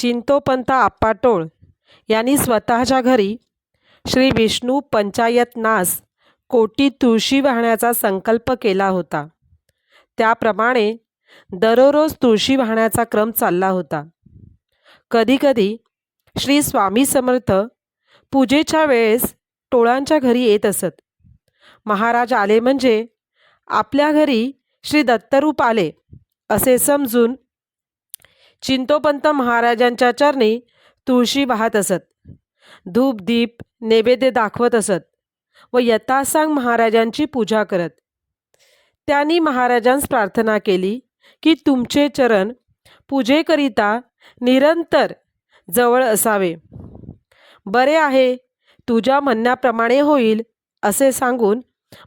चिंतोपंत आप्पाटोळ यांनी स्वतःच्या घरी श्री विष्णू पंचायत नास कोटी तुळशी वाहण्याचा संकल्प केला होता. त्याप्रमाणे दररोज तुळशी वाहण्याचा क्रम चालला होता. कधीकधी श्री स्वामी समर्थ पूजेच्या वेळेस टोळांच्या घरी येत असत. महाराज आले म्हणजे आपल्या घरी श्री दत्तरूप आले असे समजून चिंतोपंत महाराजांच्या चरणी तुळशी वाहत असत. धूप दीप नैवेद्य दाखवत असत व यथासांग महाराजांची पूजा करत. त्यांनी महाराजांस प्रार्थना केली की तुमचे चरण पूजेकरिता निरंतर जवळ असावे. बरे आहे तुझ्या म्हणण्याप्रमाणे होईल असे सांगून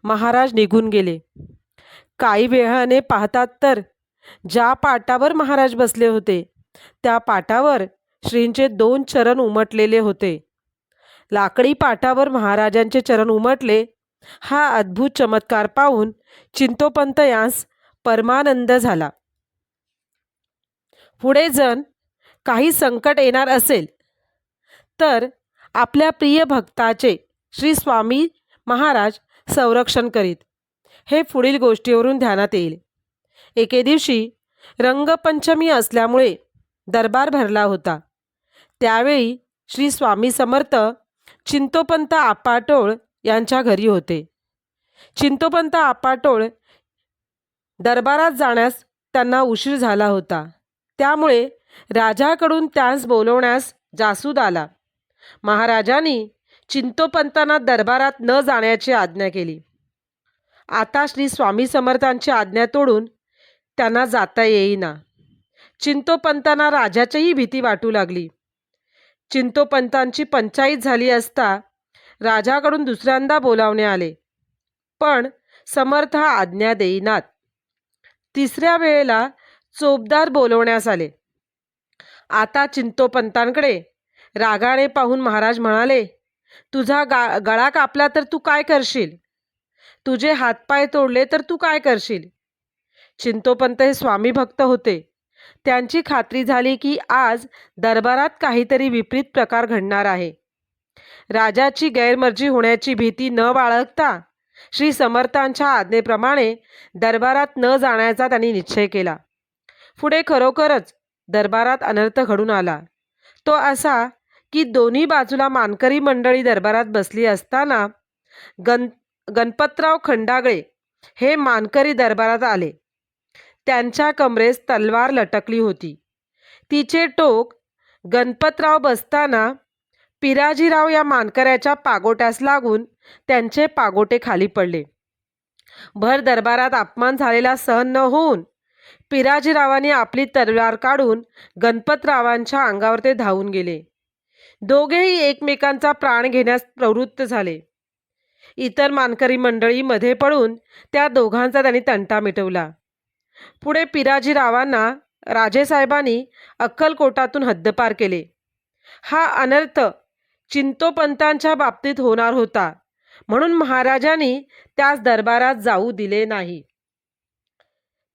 महाराज निघून गेले. काही वेळाने पाहतात तर ज्या पाटावर महाराज बसले होते त्या पाटावर श्रींचे दोन चरण उमटलेले होते. लाकडी पाटावर महाराजांचे चरण उमटले हा अद्भुत चमत्कार पाहून चिंतोपंत यास परमानंद झाला. पुढे जण काही संकट येणार असेल तर आपल्या प्रिय भक्ताचे श्री स्वामी महाराज संरक्षण करीत. हे पुढील गोष्टीवरून ध्यानात येईल. एके दिवशी रंगपंचमी असल्यामुळे दरबार भरला होता. त्यावेळी श्री स्वामी समर्थ चिंतोपंत आपाटोळ यांच्या घरी होते. चिंतोपंत आपाटोळ दरबारात जाण्यास त्यांना उशीर झाला होता. त्यामुळे राजाकडून त्यास बोलवण्यास जासूद आला. महाराजांनी चिंतोपंतांना दरबारात न जाण्याची आज्ञा केली. आता श्री स्वामी समर्थांची आज्ञा तोडून त्यांना जाता येईना. चिंतोपंतांना राजाचीही भीती वाटू लागली. चिंतोपंतांची पंचायत झाली असता राजाकडून दुसऱ्यांदा बोलावणे आले. पण समर्थ हा आज्ञा देईनात. तिसऱ्या वेळेला चोपदार बोलवण्यास आले. आता चिंतोपंतांकडे रागाने पाहून महाराज म्हणाले तुझा गा गळा कापला तर तू काय करशील? तुझे हातपाय तोडले तर तू काय करशील? चिंतोपंत हे स्वामी भक्त होते. त्यांची खात्री झाली की आज दरबारात काहीतरी विपरीत प्रकार घडणार आहे. राजाची गैरमर्जी होण्याची भीती न बाळगता श्री समर्थांच्या आज्ञेप्रमाणे दरबारात न जाण्याचा त्यांनी निश्चय केला. पुढे खरोखरच दरबारात अनर्थ घडून आला. तो असा की दोन्ही बाजूला मानकरी मंडळी दरबारात बसली असताना गण गणपतराव खंडागळे हे मानकरी दरबारात आले. त्यांच्या कमरेस तलवार लटकली होती. तिचे टोक गणपतराव बसताना पिराजीराव या मानकऱ्याच्या पागोट्यास लागून त्यांचे पागोटे खाली पडले. भर दरबारात अपमान झालेला सहन न होऊन पिराजीरावांनी आपली तलवार काढून गणपतरावांच्या अंगावर ते धावून गेले. दोघेही एकमेकांचा प्राण घेण्यास प्रवृत्त झाले. इतर मानकरी मंडळीमध्ये पडून त्या दोघांचा त्यांनी तंटा मिटवला. पुढे पिराजीरावांना राजेसाहेबांनी अक्कलकोटातून हद्दपार केले. हा अनर्थ चिंतोपंतांच्या बाबतीत होणार होता म्हणून महाराजांनी त्यास दरबारात जाऊ दिले नाही.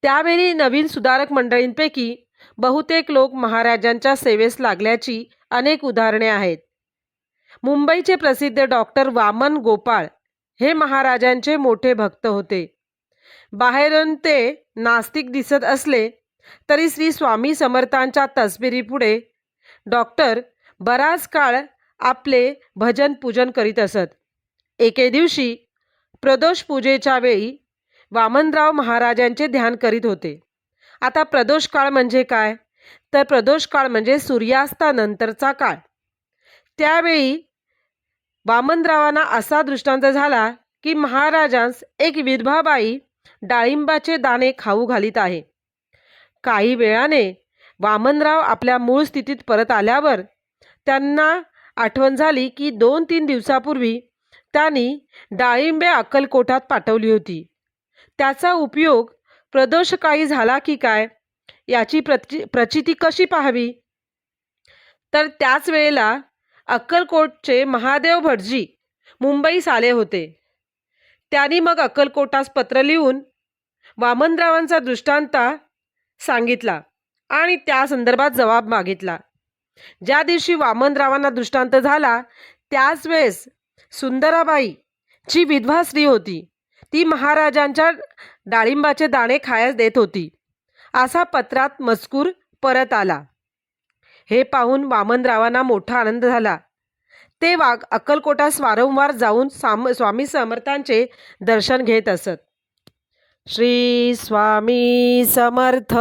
त्यावेळी नवीन सुधारक मंडळींपैकी बहुतेक लोक महाराजांच्या सेवेस लागल्याची अनेक उदाहरणे आहेत. मुंबईचे प्रसिद्ध डॉक्टर वामन गोपाळ हे महाराजांचे मोठे भक्त होते. बाहेरून ते नास्तिक दिसत असले तरी श्री स्वामी समर्थांच्या तस्बिरीपुढे डॉक्टर बराच काळ आपले भजन पूजन करीत असत. एके दिवशी प्रदोष पूजेच्या वेळी वामनराव महाराजांचे ध्यान करीत होते. आता प्रदोष काळ म्हणजे काय? तर प्रदोष काळ म्हणजे सूर्यास्तानंतरचा काळ. त्यावेळी वामनरावांना असा दृष्टांत झाला की महाराजांस एक विधवाबाई डाळिंबाचे दाणे खाऊ घालीत आहे. काही वेळाने वामनराव आपल्या मूळ स्थितीत परत आल्यावर त्यांना आठवण झाली की दोन तीन दिवसापूर्वी त्यांनी डाळिंबे अक्कलकोटात पाठवली होती. त्याचा उपयोग प्रदोषकाळी झाला की काय? याची प्रचि प्रचिती कशी पाहावी? तर त्याच वेळेला अक्कलकोटचे महादेव भटजी मुंबईस आले होते. त्यांनी मग अक्कलकोटास पत्र लिहून वामनरावांचा दृष्टांत सांगितला आणि त्या संदर्भात जबाब मागितला. ज्या दिवशी वामनरावांना दृष्टांत झाला त्याच वेळेस सुंदराबाई जी विधवा स्त्री होती. ती महाराजांच्या डाळिंबाचे दाणे खायास देत होती. असा पत्रात मजकूर परत आला. हे पाहून वामनरावांना मोठा आनंद झाला. ते वाघ अक्कलकोटास वारंवार जाऊन साम स्वामी समर्थांचे दर्शन घेत असत. श्री स्वामी समर्थ!